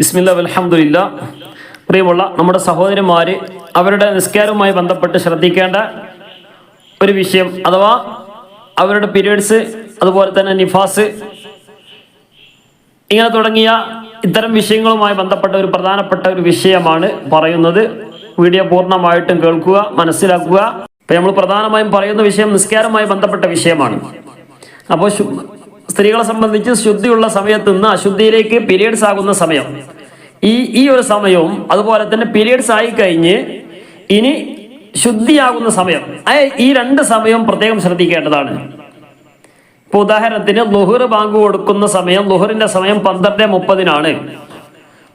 ബിസ്മില്ല അലഹമില്ല പ്രിയമുള്ള നമ്മുടെ സഹോദരന്മാർ അവരുടെ നിസ്കാരവുമായി ബന്ധപ്പെട്ട് ശ്രദ്ധിക്കേണ്ട ഒരു വിഷയം അഥവാ അവരുടെ പീരീഡ്സ് അതുപോലെ തന്നെ നിഫാസ് ഇങ്ങനെ തുടങ്ങിയ ഇത്തരം വിഷയങ്ങളുമായി ബന്ധപ്പെട്ട ഒരു പ്രധാനപ്പെട്ട ഒരു വിഷയമാണ് പറയുന്നത്. വീഡിയോ പൂർണമായിട്ടും കേൾക്കുക മനസ്സിലാക്കുക. ഇപ്പൊ നമ്മൾ പ്രധാനമായും പറയുന്ന വിഷയം നിസ്കാരവുമായി ബന്ധപ്പെട്ട വിഷയമാണ്. അപ്പോൾ സ്ത്രീകളെ സംബന്ധിച്ച് ശുദ്ധിയുള്ള സമയത്ത് നിന്ന് അശുദ്ധിയിലേക്ക് പീരിയഡ്സ് ആകുന്ന സമയം. ഈ ഈ ഒരു സമയവും അതുപോലെ തന്നെ പീരിയഡ്സ് ആയി കഴിഞ്ഞ് ഇനി ശുദ്ധിയാകുന്ന സമയം. ഈ രണ്ട് സമയവും പ്രത്യേകം ശ്രദ്ധിക്കേണ്ടതാണ്. ഇപ്പൊ ഉദാഹരണത്തിന് ലുഹുർ ബാങ്ക് കൊടുക്കുന്ന സമയം ലുഹറിന്റെ സമയം പന്ത്രണ്ട് മുപ്പതിനാണ്.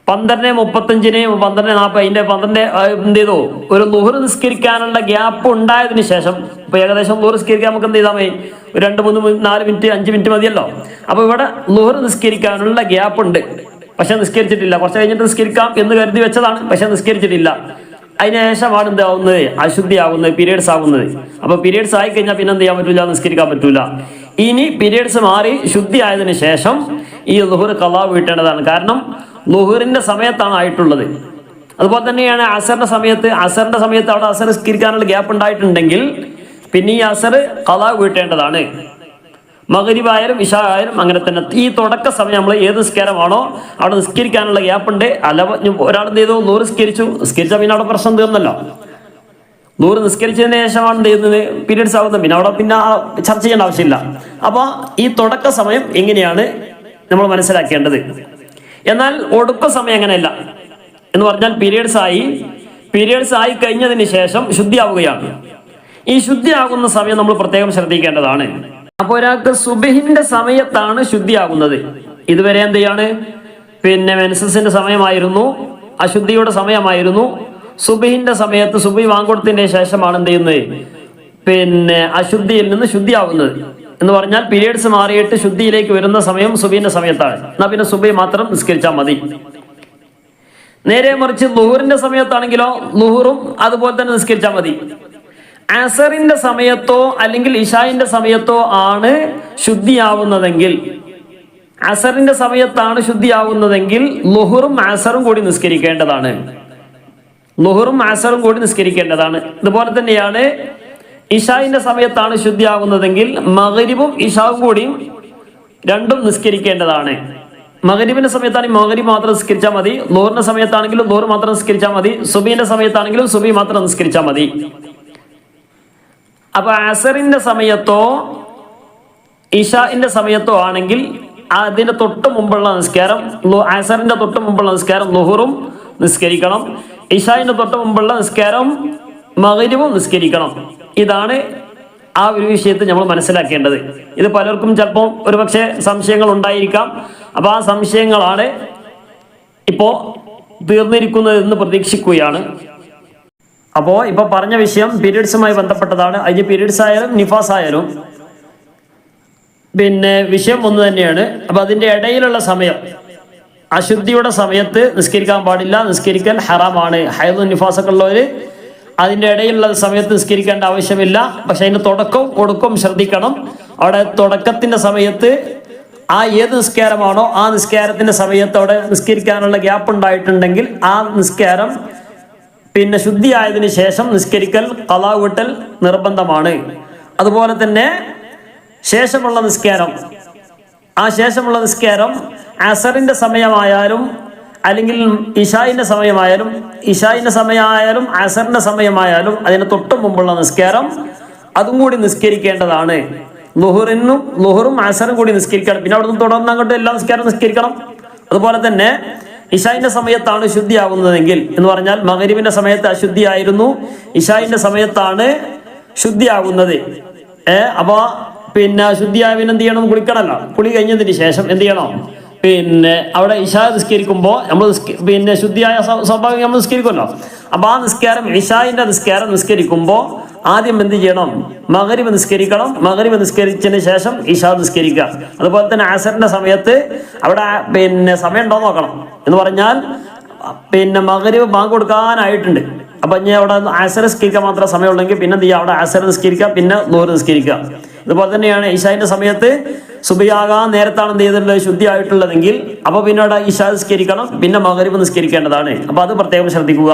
പന്ത്രണ്ട് മുപ്പത്തഞ്ചിന് പന്ത്രണ്ട് നാൽപ്പത് അതിന്റെ പന്ത്രണ്ട് എന്ത് ചെയ്തു? ഒരു ലുഹർ നിസ്കരിക്കാനുള്ള ഗ്യാപ്പ് ഉണ്ടായതിനു ശേഷം ഇപ്പൊ ഏകദേശം ലുഹർ നിസ്കരിക്കാൻ നമുക്ക് എന്ത് ചെയ്താൽ മതി? രണ്ട് മൂന്ന് നാല് മിനിറ്റ് അഞ്ച് മിനിറ്റ് മതിയല്ലോ. അപ്പോൾ ഇവിടെ ലുഹർ നിസ്കരിക്കാനുള്ള ഗ്യാപ്പ് ഉണ്ട്. പക്ഷെ നിസ്കരിച്ചിട്ടില്ല. കുറച്ച് കഴിഞ്ഞിട്ട് നിസ്കരിക്കാം എന്ന് കരുതി വെച്ചതാണ്. പക്ഷെ നിസ്കരിച്ചിട്ടില്ല. അതിനുശേഷമാണ് എന്താവുന്നത് അശുദ്ധിയാവുന്നത് പീരീഡ്സ് ആവുന്നത് അപ്പോൾ പീരീഡ്സ് ആയി കഴിഞ്ഞാൽ പിന്നെ എന്ത് ചെയ്യാൻ പറ്റൂല? നിസ്കരിക്കാൻ പറ്റൂല. ഇനി പീരീഡ്സ് മാറി ശുദ്ധി ആയതിനു ശേഷം ഈ ലുഹുർ കലാവ് വീട്ടേണ്ടതാണ്. കാരണം ലുഹുറിന്റെ സമയത്താണ് ആയിട്ടുള്ളത്. അതുപോലെ തന്നെയാണ് അസറിന്റെ സമയത്ത്. അസറിന്റെ സമയത്ത് അവിടെ അസർ നിസ്കരിക്കാനുള്ള ഗ്യാപ്പ് ഉണ്ടായിട്ടുണ്ടെങ്കിൽ പിന്നെ ഈ അസർ കലാ വീട്ടേണ്ടതാണ്. മകരിവായാലും ഇഷ ആയാലും അങ്ങനെ തന്നെ. ഈ തുടക്ക സമയം നമ്മൾ ഏത് നിസ്കാരമാണോ അവിടെ നിസ്കരിക്കാനുള്ള ഗ്യാപ്പ് ഉണ്ട്. അല്ല ഒരാൾ എന്ത് ചെയ്തു? നൂറ് നിസ്കരിച്ചു. നിസ്കരിച്ചാൽ പിന്നെ അവിടെ പ്രശ്നം തീർന്നല്ലോ. നൂറ് നിസ്കരിച്ചതിന് ശേഷമാണ് ചെയ്യുന്നത്? പീരീഡ്സ് ആവുന്നത്. പിന്നെ അവിടെ പിന്നെ ചർച്ച ചെയ്യേണ്ട ആവശ്യമില്ല. അപ്പോൾ ഈ തുടക്ക സമയം എങ്ങനെയാണ് നമ്മൾ മനസ്സിലാക്കേണ്ടത്? എന്നാൽ ഒടുക്ക സമയം അങ്ങനെയല്ല. എന്ന് പറഞ്ഞാൽ പീരീഡ്സ് ആയി. പീരീഡ്സ് ആയി കഴിഞ്ഞതിന് ശേഷം ശുദ്ധിയാവുകയാണ്. ഈ ശുദ്ധിയാകുന്ന സമയം നമ്മൾ പ്രത്യേകം ശ്രദ്ധിക്കേണ്ടതാണ്. അപ്പൊ ഒരാൾക്ക് സുബഹിന്റെ സമയത്താണ് ശുദ്ധിയാകുന്നത്. ഇതുവരെ എന്ത് ചെയ്യാണ്? പിന്നെ മെൻസസിന്റെ സമയമായിരുന്നു. അശുദ്ധിയുടെ സമയമായിരുന്നു. സുബഹിന്റെ സമയത്ത് സുബി വാങ്ങിക്കൊടുത്തതിന്റെ ശേഷമാണ് എന്ത് ചെയ്യുന്നത്? പിന്നെ അശുദ്ധിയിൽ നിന്ന് ശുദ്ധിയാവുന്നത്. എന്ന് പറഞ്ഞാൽ പീരീഡ്സ് മാറിയിട്ട് ശുദ്ധിയിലേക്ക് വരുന്ന സമയം സുബീന്റെ സമയത്താണ്. എന്നാ പിന്നെ സുബി മാത്രം നിസ്കരിച്ചാൽ മതി. നേരെ മറിച്ച് ലുഹുറിന്റെ സമയത്താണെങ്കിലോ ലുഹുറും അതുപോലെ തന്നെ നിസ്കരിച്ചാൽ മതി. അസറിന്റെ സമയത്തോ അല്ലെങ്കിൽ ഇഷായിന്റെ സമയത്തോ ആണ് ശുദ്ധിയാവുന്നതെങ്കിൽ. അസറിന്റെ സമയത്താണ് ശുദ്ധിയാവുന്നതെങ്കിൽ ലുഹുറും അസറും കൂടി നിസ്കരിക്കേണ്ടതാണ്. ലുഹുറും അസറും കൂടി നിസ്കരിക്കേണ്ടതാണ്. ഇതുപോലെ തന്നെയാണ് ഇഷായിന്റെ സമയത്താണ് ശുദ്ധിയാവുന്നതെങ്കിൽ മകരിബും ഇഷാവും കൂടിയും രണ്ടും നിസ്കരിക്കേണ്ടതാണ്. മകരിബിന്റെ സമയത്താണെങ്കിൽ മകരിബ് മാത്രം നിസ്കരിച്ചാൽ മതി. ലോറിന്റെ സമയത്താണെങ്കിലും ലോറ് മാത്രം നിസ്കരിച്ചാൽ മതി. സുബീന്റെ സമയത്താണെങ്കിലും സുബി മാത്രം നിസ്കരിച്ചാൽ മതി. അപ്പൊ അസറിന്റെ സമയത്തോ ഇഷാന്റെ സമയത്തോ ആണെങ്കിൽ അതിന്റെ തൊട്ട് മുമ്പുള്ള നിസ്കാരം അസറിന്റെ തൊട്ട് മുമ്പുള്ള നിസ്കാരം ലുഹുറും നിസ്കരിക്കണം. ഇഷാന്റെ തൊട്ട് മുമ്പുള്ള നിസ്കാരം മകരിവും നിസ്കരിക്കണം. ഇതാണ് ആ ഒരു വിഷയത്തെ നമ്മൾ മനസ്സിലാക്കേണ്ടത്. ഇത് പലർക്കും ചിലപ്പോൾ ഒരുപക്ഷെ സംശയങ്ങൾ ഉണ്ടായിരിക്കാം. അപ്പൊ ആ സംശയങ്ങളാണ് ഇപ്പോ തീർന്നിരിക്കുന്നത് എന്ന് പ്രതീക്ഷിക്കുകയാണ്. അപ്പോ ഇപ്പൊ പറഞ്ഞ വിഷയം പീരീഡ്സുമായി ബന്ധപ്പെട്ടതാണ്. അതിന് പീരീഡ്സ് ആയാലും നിഫാസ് ആയാലും. പിന്നെ വിഷയം ഒന്ന് തന്നെയാണ്. അപ്പൊ അതിന്റെ ഇടയിലുള്ള സമയം. അശുദ്ധിയുടെ സമയത്ത് നിസ്കരിക്കാൻ പാടില്ല. നിസ്കരിക്കൽ ഹറാമാണ്. ഹൈദു നിഫാസൊക്കെ ഉള്ളവര് അതിന്റെ ഇടയിലുള്ള സമയത്ത് നിസ്കരിക്കേണ്ട ആവശ്യമില്ല. പക്ഷെ അതിന്റെ തുടക്കവും ഒടുക്കവും ശ്രദ്ധിക്കണം. അവിടെ തുടക്കത്തിന്റെ സമയത്ത് ആ ഏത് നിസ്കാരമാണോ ആ നിസ്കാരത്തിന്റെ സമയത്ത് അവിടെ നിസ്കരിക്കാനുള്ള ഗ്യാപ്പ് ഉണ്ടായിട്ടുണ്ടെങ്കിൽ ആ നിസ്കാരം പിന്നെ ശുദ്ധിയായതിനു ശേഷം നിസ്കരിക്കൽ കലാവിട്ടൽ നിർബന്ധമാണ്. അതുപോലെ തന്നെ ശേഷമുള്ള നിസ്കാരം. ആ ശേഷമുള്ള നിസ്കാരം അസറിന്റെ സമയമായാലും അല്ലെങ്കിൽ ഇഷായിന്റെ സമയമായാലും ഇഷായിന്റെ സമയമായാലും അസറിന്റെ സമയമായാലും അതിന് തൊട്ട് മുമ്പുള്ള നിസ്കാരം അതും കൂടി നിസ്കരിക്കേണ്ടതാണ്. ലുഹുറിനും ലുഹറും അസറും കൂടി നിസ്കരിക്കണം. പിന്നെ അവിടുന്ന് തുടർന്ന് അങ്ങോട്ട് എല്ലാ നിസ്കാരം നിസ്കരിക്കണം. അതുപോലെ തന്നെ ഇഷായിന്റെ സമയത്താണ് ശുദ്ധിയാകുന്നതെങ്കിൽ എന്ന് പറഞ്ഞാൽ മകരിവിന്റെ സമയത്ത് അശുദ്ധിയായിരുന്നു. ഇഷായിന്റെ സമയത്താണ് ശുദ്ധിയാകുന്നത്. ഏ അപ്പൊ പിന്നെ ശുദ്ധിയായവൻ എന്ത് ചെയ്യണം? കുളിക്കണമല്ലോ കുളി കഴിഞ്ഞതിന് ശേഷം എന്ത് ചെയ്യണം? പിന്നെ അവിടെ ഇഷ നിസ്കരിക്കുമ്പോൾ നമ്മൾ പിന്നെ ശുദ്ധിയായ സ്വ- സ്വാഭാവികം നമ്മൾ നിസ്കരിക്കുമല്ലോ. അപ്പൊ ആ നിസ്കാരം ഇഷായിന്റെ നിസ്കാരം നിസ്കരിക്കുമ്പോൾ ആദ്യം എന്ത് ചെയ്യണം? മകരിവ് നിസ്കരിക്കണം. മകരിവ് നിസ്കരിച്ചതിന് ശേഷം ഇഷാ നിസ്കരിക്കുക. അതുപോലെ തന്നെ ആസറിന്റെ സമയത്ത് അവിടെ പിന്നെ സമയം ഉണ്ടോ നോക്കണം. എന്ന് പറഞ്ഞാൽ പിന്നെ മകരിവ് ബാങ്ക് കൊടുക്കാനായിട്ടുണ്ട്. അപ്പൊ ഇനി അവിടെ ആസർ നിസ്കരിക്കാൻ മാത്രമേ സമയമുള്ളെങ്കിൽ പിന്നെ എന്ത് അവിടെ ആസർ നിസ്കരിക്കുക പിന്നെ ദൂരം നിസ്കരിക്കുക. അതുപോലെ തന്നെയാണ് ഇഷാന്റെ സമയത്ത് സുബിയാകാൻ നേരത്താണ് എന്ത് ചെയ്തിട്ടുള്ളത് ശുദ്ധിയായിട്ടുള്ളതെങ്കിൽ അപ്പൊ അവിടെ ഇഷ നിസ്കരിക്കണം പിന്നെ മകരിവ് നിസ്കരിക്കേണ്ടതാണ്. അപ്പൊ അത് പ്രത്യേകം ശ്രദ്ധിക്കുക.